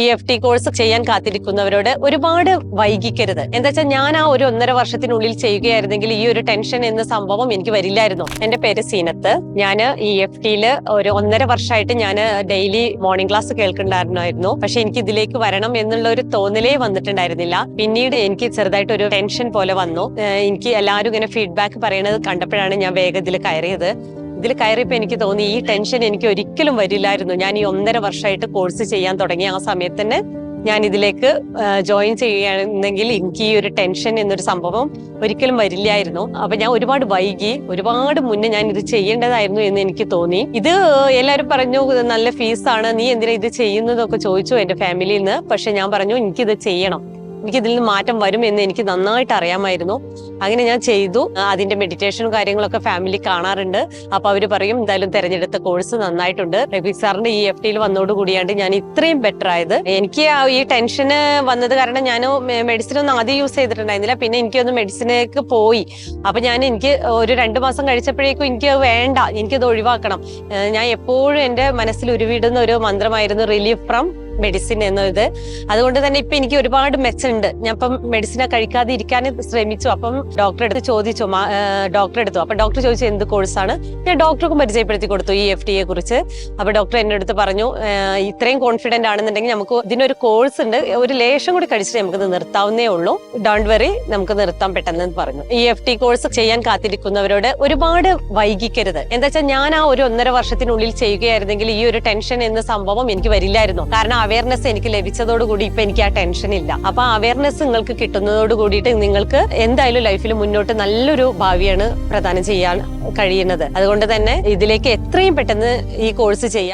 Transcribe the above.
E F T course ചെയ്യാൻ കാത്തിരിക്കുന്നവരോട് ഒരുപാട് വൈകിക്കരുത്. എന്താ വെച്ചാൽ ഞാൻ ആ ഒരു ഒന്നര വർഷത്തിനുള്ളിൽ ചെയ്യുകയായിരുന്നെങ്കിൽ ഈ ഒരു ടെൻഷൻ എന്ന സംഭവം എനിക്ക് വരില്ലായിരുന്നു. എന്റെ പേര് സീനത്ത്. ഞാൻ ഇ എഫ് ടിയിൽ ഒരു ഒന്നര വർഷമായിട്ട് ഞാൻ ഡെയിലി മോർണിംഗ് ക്ലാസ് കേൾക്കുന്നുണ്ടായിരുന്നു പക്ഷെ എനിക്ക് ഇതിലേക്ക് വരണം എന്നുള്ള ഒരു തോന്നലേ വന്നിട്ടുണ്ടായിരുന്നില്ല. പിന്നീട് എനിക്ക് ചെറുതായിട്ട് ഒരു ടെൻഷൻ പോലെ വന്നു. എനിക്ക് എല്ലാവരും ഇങ്ങനെ ഫീഡ്ബാക്ക് പറയുന്നത് കണ്ടപ്പോഴാണ് ഞാൻ വേഗത്തിൽ കയറിയത്. ഇതിൽ കയറിയപ്പോൾ എനിക്ക് തോന്നി ഈ ടെൻഷൻ എനിക്ക് ഒരിക്കലും വരില്ലായിരുന്നു. ഞാൻ ഈ ഒന്നര വർഷമായിട്ട് കോഴ്സ് ചെയ്യാൻ തുടങ്ങി ആ സമയത്ത് തന്നെ ഞാൻ ഇതിലേക്ക് ജോയിൻ ചെയ്യുകയാണെങ്കിൽ എനിക്ക് ഈ ഒരു ടെൻഷൻ എന്നൊരു സംഭവം ഒരിക്കലും വരില്ലായിരുന്നു. അപ്പൊ ഞാൻ ഒരുപാട് വൈകി ഒരുപാട് മുന്നേ ഞാൻ ഇത് ചെയ്യേണ്ടതായിരുന്നു എന്ന് എനിക്ക് തോന്നി. ഇത് എല്ലാവരും പറഞ്ഞു നല്ല ഫീസാണ് നീ എന്തിനാ ഇത് ചെയ്യുന്നതൊക്കെ ചോദിച്ചു എന്റെ ഫാമിലിയിൽ നിന്ന്. പക്ഷെ ഞാൻ പറഞ്ഞു എനിക്കിത് ചെയ്യണം. എനിക്ക് ഇതിൽ നിന്ന് മാറ്റം വരും എന്ന് എനിക്ക് നന്നായിട്ട് അറിയാമായിരുന്നു. അങ്ങനെ ഞാൻ ചെയ്തു. അതിന്റെ മെഡിറ്റേഷനും കാര്യങ്ങളൊക്കെ ഫാമിലി കാണാറുണ്ട്. അപ്പൊ അവർ പറയും എന്തായാലും തെരഞ്ഞെടുത്ത കോഴ്സ് നന്നായിട്ടുണ്ട്. റഫീഖ് സാറിന്റെ ഈ എഫ് ടിയിൽ വന്നോട് കൂടിയാണ്ട് ഞാൻ ഇത്രയും ബെറ്റർ ആയത്. എനിക്ക് ഈ ടെൻഷന് വന്നത് കാരണം ഞാൻ മെഡിസിൻ ഒന്നും ആദ്യം യൂസ് ചെയ്തിട്ടുണ്ടായിരുന്നില്ല. പിന്നെ എനിക്കൊന്ന് മെഡിസിനേക്ക് പോയി. അപ്പൊ ഞാൻ എനിക്ക് ഒരു രണ്ടു മാസം കഴിച്ചപ്പോഴേക്കും എനിക്ക് വേണ്ട. എനിക്കത് ഒഴിവാക്കണം. ഞാൻ എപ്പോഴും എന്റെ മനസ്സിൽ ഉരുവിടുന്ന ഒരു മന്ത്രമായിരുന്നു റിലീഫ് ഫ്രം മെഡിസിൻ എന്നത്. അതുകൊണ്ട് തന്നെ ഇപ്പൊ എനിക്ക് ഒരുപാട് മെച്ചമുണ്ട്. ഞാൻ ഇപ്പം മെഡിസിനെ കഴിക്കാതെ ഇരിക്കാൻ ശ്രമിച്ചു. അപ്പം ഡോക്ടറെ അടുത്ത് ചോദിച്ചു ഡോക്ടറെ എടുത്തു അപ്പൊ ഡോക്ടർ ചോദിച്ചു എന്ത് കോഴ്സാണ് ഞാൻ ഡോക്ടർക്കും പരിചയപ്പെടുത്തി കൊടുത്തു ഈ എഫ് ടിയെ കുറിച്ച് അപ്പൊ ഡോക്ടർ എന്നെ അടുത്ത് പറഞ്ഞു "ഏഹ് ഇത്രയും കോൺഫിഡന്റ് ആണെന്നുണ്ടെങ്കിൽ നമുക്ക് ഇതിനൊരു കോഴ്സ് ഉണ്ട്. ഒരു ലേശം കൂടി കഴിച്ചിട്ട് നമുക്ക് നിർത്താവുന്നേ ഉള്ളൂ. ഡോണ്ട് വെറി നമുക്ക് നിർത്താൻ പെട്ടെന്ന് പറഞ്ഞു. ഈ എഫ് ടി കോഴ്സ് ചെയ്യാൻ കാത്തിരിക്കുന്നവരോട് ഒരുപാട് വൈകിക്കരുത്. എന്താ വെച്ചാൽ ഞാൻ ആ ഒരു ഒന്നര വർഷത്തിനുള്ളിൽ ചെയ്യുകയായിരുന്നെങ്കിൽ ഈ ഒരു ടെൻഷൻ എന്ന സംഭവം എനിക്ക് വരില്ലായിരുന്നു. കാരണം അവയർനെസ് എനിക്ക് ലഭിച്ചതോടുകൂടി ഇപ്പൊ എനിക്ക് ആ ടെൻഷൻ ഇല്ല. അപ്പൊ അവയർനെസ് നിങ്ങൾക്ക് കിട്ടുന്നതോട് കൂടിയിട്ട് നിങ്ങൾക്ക് എന്തായാലും ലൈഫിൽ മുന്നോട്ട് നല്ലൊരു ഭാവിയാണ് പ്രദാനം ചെയ്യാൻ കഴിയുന്നത്. അതുകൊണ്ട് തന്നെ ഇതിലേക്ക് എത്രയും പെട്ടെന്ന് ഈ കോഴ്സ് ചെയ്യാൻ